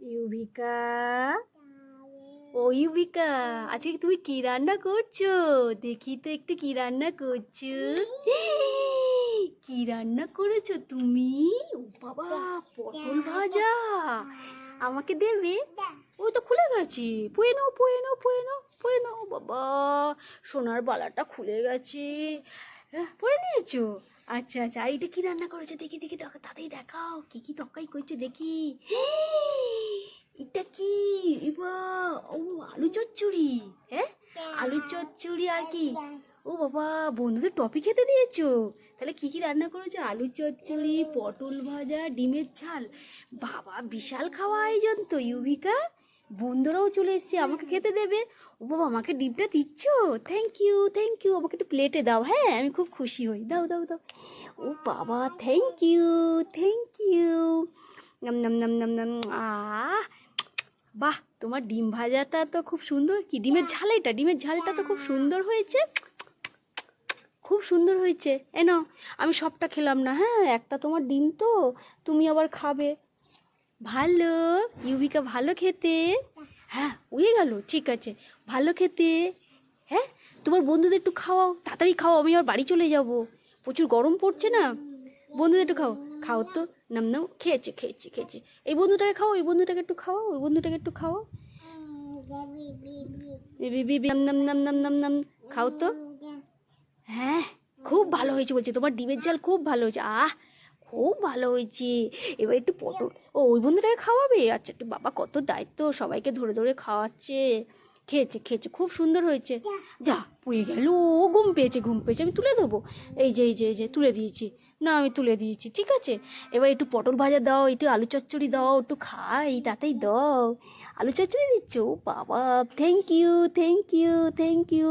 ইউভিকা? ও ইউভিকা আজকে তুমি কি রান্না করছ? দেখি তো একটু কি রান্না করছ। কি রান্না করেছ তুমি? ও বাবা পটল ভাজা। আমাকে দেবে ওই তো খুলে গেছে। পুয়ে নাও পুয়ে নাও পুয়ে নাও পুয়ে নাও বাবা। সোনার বালাটা খুলে গেছে। হ্যাঁ, পরে নিয়েছো? আচ্ছা আচ্ছা। আর এটা কি রান্না করেছ? দেখি দেখি দেখো তাতেই দেখাও। কি কি তকাই করছ দেখি। এটা কি এবা ও, আলু চচ্চড়ি হ্যাঁ আলু চচ্চড়ি আর কি? ও বাবা, বন্ধুদের টপি খেতে দিয়েছ? তাহলে কি কি রান্না করেছ? আলু চচ্চড়ি, পটল ভাজা, ডিমের ঝাল। বাবা, বিশাল খাওয়া আয়োজন তো ইউভিকা বন্ধুরাও চলে এসছে, আমাকে খেতে দেবে। ও বাবা, আমাকে ডিমটা দিচ্ছ? থ্যাংক ইউ থ্যাংক ইউ আমাকে একটু প্লেটে দাও হ্যাঁ? আমি খুব খুশি হই। দাও দাও দাও। ও বাবা থ্যাংক ইউ থ্যাংক ইউ নাম নাম নাম নাম নাম আহ বাহ, তোমার ডিম ভাজাটা তো খুব সুন্দর। কি, ডিমের ঝাল এটা ডিমের ঝালটা তো খুব সুন্দর হয়েছে। খুব সুন্দর হয়েছে। এ আমি সবটা খেলাম না হ্যাঁ? একটা তোমার ডিম তো, তুমি আবার খাবে। ভালো, ইউবিকা ভালো খেতে। হ্যাঁ উয়ে গেল, ঠিক আছে। ভালো খেতে। হ্যাঁ তোমার বন্ধুদের একটু খাওয়াও, তাড়াতাড়ি খাও আমি আবার বাড়ি চলে যাব। প্রচুর গরম পড়ছে না? বন্ধুদের একটু খাও। খাও তো। নাম নাও? খেয়েছে খেয়েছে খেয়েছে। এই বন্ধুটাকে খাও, এই বন্ধুটাকে একটু খাও, ওই বন্ধুটাকে একটু খাও। নাম নাম নাম নাম নাম নাম। খাও তো। হ্যাঁ খুব ভালো হয়েছে বলছে। তোমার ডিমের ঝাল খুব ভালো হয়েছে। আহ, খুব ভালো হয়েছে। এবার একটু পটল ও, ওই বন্ধুটাকে খাওয়াবে? আচ্ছা একটু বাবা কত দায়িত্ব। সবাইকে ধরে ধরে খাওয়াচ্ছে। খেয়েছে খেয়েছে খুব সুন্দর হয়েছে। যা। পুয়ে গেল ও ঘুম পেয়েছে ঘুম পেয়েছে আমি তুলে দেবো। এই যে এই যে এই যে তুলে দিয়েছি। না আমি তুলে দিয়েছি ঠিক আছে? এবার একটু পটল ভাজা দাও একটু আলু চচ্চড়ি দাও একটু খাই তাতেই দাও। আলু চচ্চড়ি দিচ্ছ? ও বাবা thank you thank you thank you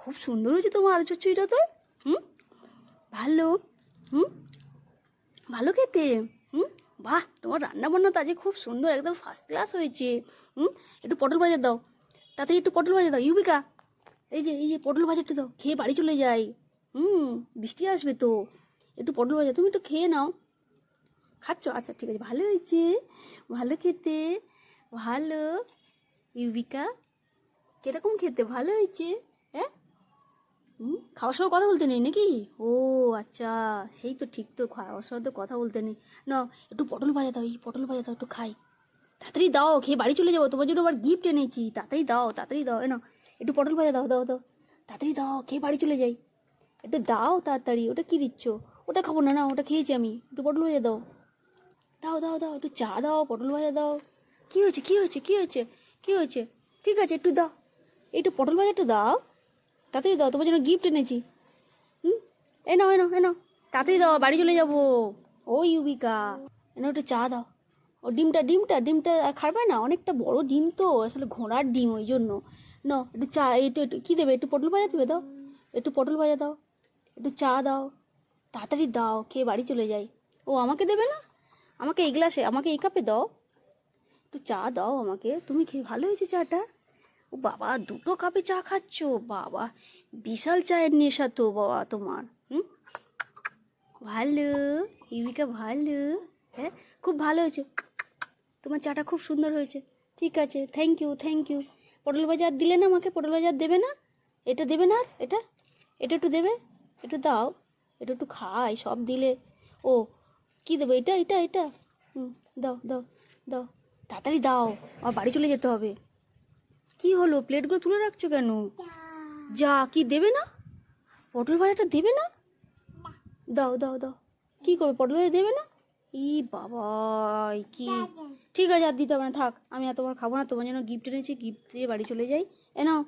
খুব সুন্দর হয়েছে তোমার আলু চচ্চড়িটা তো। হুম ভালো। হুম ভালো খেতে। বাহ, তোমার রান্না বান্না তো আজকে খুব সুন্দর, একদম ফার্স্ট ক্লাস হয়েছে। হুম, একটু পটল ভাজা দাও। তাড়াতাড়ি একটু পটল ভাজা দাও, ইউবিকা। এই যে এই যে পটল ভাজা একটু দাও, খেয়ে বাড়ি চলে যাই। হুম, বৃষ্টি আসবে তো। একটু পটল ভাজা, তুমি একটু খেয়ে নাও। খাচ্ছ? আচ্ছা ঠিক আছে, ভালো হয়েছে। ভালো খেতে, ভালো। ইউবিকা, কীরকম খেতে? ভালো হয়েছে হ্যাঁ? হুম? খাওয়ার সময় কথা বলতে নেই নাকি? ও আচ্ছা। সেই তো ঠিক তো খাওয়ার সময় তো কথা বলতে নেই। না, একটু পটল ভাজা দাও, এই পটল ভাজা দাও একটু খাই। তাড়াতাড়ি দাও, খেয়ে বাড়ি চলে যাব। তোমার জন্য আবার গিফট এনেছি। তাড়াতাড়ি দাও তাড়াতাড়ি দাও। না, একটু পটল ভাজা দাও দাও দাও। তাড়াতাড়ি দাও, খেয়ে বাড়ি চলে যাই। একটু দাও তাড়াতাড়ি, ওটা কি দিচ্ছ? ওটা খাব না না, ওটা খেয়েছি আমি। একটু পটল ভাজা দাও। দাও দাও দাও, একটু চা দাও, পটল ভাজা দাও। কী হয়েছে কী হয়েছে কী হয়েছে কী হয়েছে? ঠিক আছে, একটু দাও। একটু পটল ভাজা একটু দাও। তাড়াতাড়ি দাও, তোমার জন্য গিফট এনেছি। হুম? এ নাও এ নাও এ নাও। তাড়াতাড়ি দাও, বাড়ি চলে যাব। ও ইউবিকা এনে একটু চা দাও। ও ডিমটা ডিমটা ডিমটা খাবে না? অনেকটা বড় ডিম তো, আসলে ঘোড়ার ডিম ওই জন্য। ন একটু চা একটু একটু, কী দেবে? একটু পটল ভাজা দেবে দাও। একটু পটল ভাজা দাও। একটু চা দাও। তাড়াতাড়ি দাও, খেয়ে বাড়ি চলে যাই। ও আমাকে দেবে না? আমাকে এই গ্লাসে, আমাকে এই কাপে দাও। একটু চা দাও আমাকে। তুমি খেয়ে ভালো হয়েছে চাটা। ও বাবা, দুটো কাপে চা খাচ্ছ? বাবা, বিশাল চায়ের নেশা তো বাবা তোমার, হুম? ভালো ইউবিকা ভালো হ্যাঁ? খুব ভালো হয়েছে। তোমার চাটা খুব সুন্দর হয়েছে। ঠিক আছে থ্যাংক ইউ থ্যাংক ইউ পটল বাজার দিলে না আমাকে? পটল বাজার দেবে না? এটা দেবে না এটা? এটা একটু দেবে? একটু দাও। এটা একটু খাই, সব দিলে। ও, কি দেবো? এটা এটা এটা। হুম, দাও দাও দাও। তাড়াতাড়ি দাও, আমার বাড়ি চলে যেতে হবে। কি হলো? প্লেটগুলো তুলে রাখছো কেন? যা, কি দেবে না? পটল ভাজাটা দেবে না? দাও দাও দাও। কি করবে? পটল ভাজা দেবে না? ই বাবা কি? ঠিক আছে, আর দিতে হবে না, থাক। আমি তোমার খাব না, তোমার জন্য গিফট এনেছি গিফট দিয়ে বাড়ি চলে যাই। এ নাও,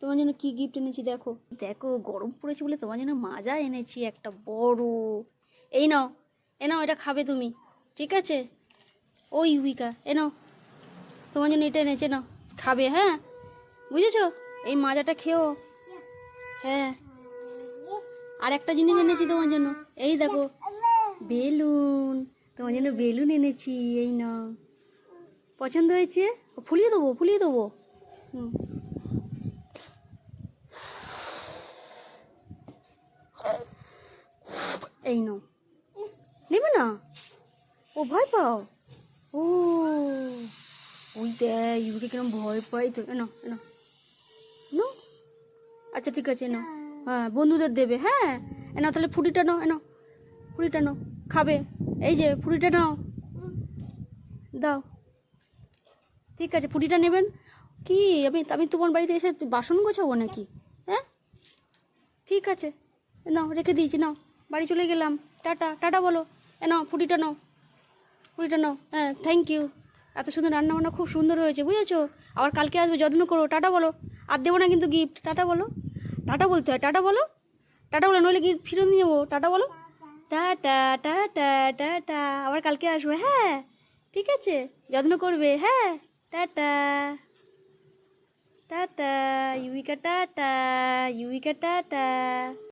তোমার জন্য কি গিফট এনেছি দেখো। দেখো, গরম পড়েছে বলে তোমার জন্য মাজা এনেছি, একটা বড়। এই নাও, এ নাও, এটা খাবে তুমি। ঠিক আছে? ওই ইউবিকা এ নাও। তোমার জন্য এটা এনেছে নাও। খাবে হ্যাঁ? বুঝেছ? এই মাজাটা খেও। হ্যাঁ। আর একটা জিনিস এনেছি তোমার জন্য। এই দেখো, বেলুন। তোমার জন্য বেলুন এনেছি, এই না পছন্দ হয়েছে? ফুলিয়ে দেবো ফুলিয়ে দেবো। হুম। এই নাও। নেবে না? ও, ভয় পাও? ও, ওই দেখ, ইউকে কিরম ভয় পাই তো। এনো এনো নো? আচ্ছা ঠিক আছে, এনো। হ্যাঁ বন্ধুদের দেবে হ্যাঁ? এনো তাহলে ফুটিটা নাও, এনো। ফুটিটা নাও, খাবে। এই যে, ফুটিটা নাও। দাও। ঠিক আছে, ফুটিটা নেবেন। কি, আমি আমি তোমার বাড়িতে এসে বাসন গোছাবো নাকি? হ্যাঁ? ঠিক আছে। নাও, রেখে দিয়েছি, নাও। বাড়ি চলে গেলাম। টাটা টাটা বলো। এ নাও, ফুটিটা নাও। ফুটিটা নাও। হ্যাঁ থ্যাংক ইউ এত সুন্দর রান্না বান্না খুব সুন্দর হয়েছে, বুঝেছ? আবার কালকে আসবে, যত্ন করো। টাটা বলো। আর দেবো না কিন্তু গিফট টাটা বলো। টাটা বলতে হয়। টাটা বলো। টাটা বলো, নইলে গিফট ফিরত নিয়ে যাব টাটা বলো। Tata tata tata. আবার কালকে আসবে। হ্যাঁ ঠিক আছে। যত্ন করবে। হ্যাঁ টাটা। টাটা। ইউইকা টাটা। ইউইকা, টাটা।